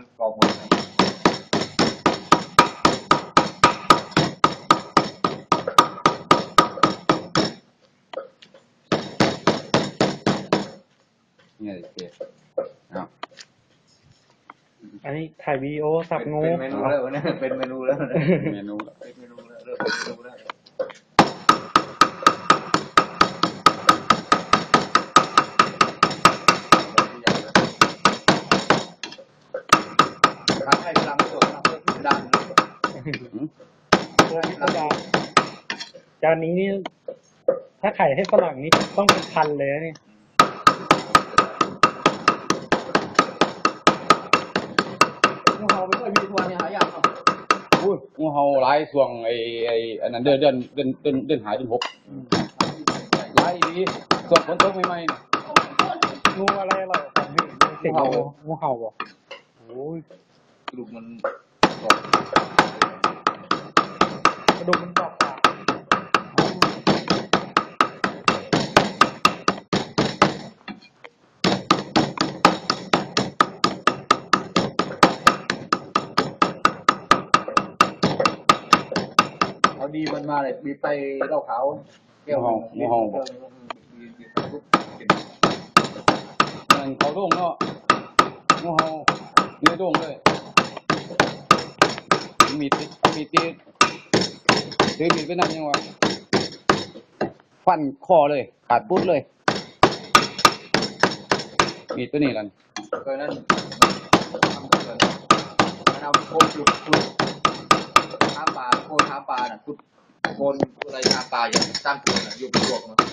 มันกรอบหมดเลยเนี่ยเจ๊เอาอันนี้ถ่ายวีดีโอสับงูเป็นเมนูแล้วเนี่ยเป็นเมนูแล้วเนี่ยเมนูละเป็นเมนูแล้วเริ่มเป็นเมนูแล้ว ให้พลังสดนะเพื่อพิจารณาหืมโอ้พิสดารจานนี้นี่ถ้าไข่ให้ฝรั่งนี่ต้องเป็นพันเลยนะนี่งูเห่าไม่ค่อยมีทัวร์เนี่ยหายากเนาะอุ้ยงูเห่าหลายส่วงไอ้ไอ้อันนั้นเดือนเดือนเดือนเดือนเดือนหายเดือนหกหลายดีส่วนฝนตกใหม่ๆนี่งูอะไรอร่อยกว่าพี่เสียงงูงูเห่าบ่โอ้ย กระดูกมันกรอบกระดูกมันกรอบกว่าเอาดีมันมาเลยบีไปเหล้าขาวแก้วงูเห่างูเห่าบีบบีทุกกินมันเขาโด่งเนาะงูเห่าเนื้อโด่งเลย มีดมีดตีถือมีดไปนั่นยังวะฟันคอเลย ขาดปุ๊ดเลย มีดตัวนี้ลันเคยนั้นทำกินมันเอาโคนปลุกปลุกท้าปลาโคนท้าปลาน่ะพุดโคนอะไรท้าปลาอย่างตั้งตัวน่ะอยู่บนตัวมัน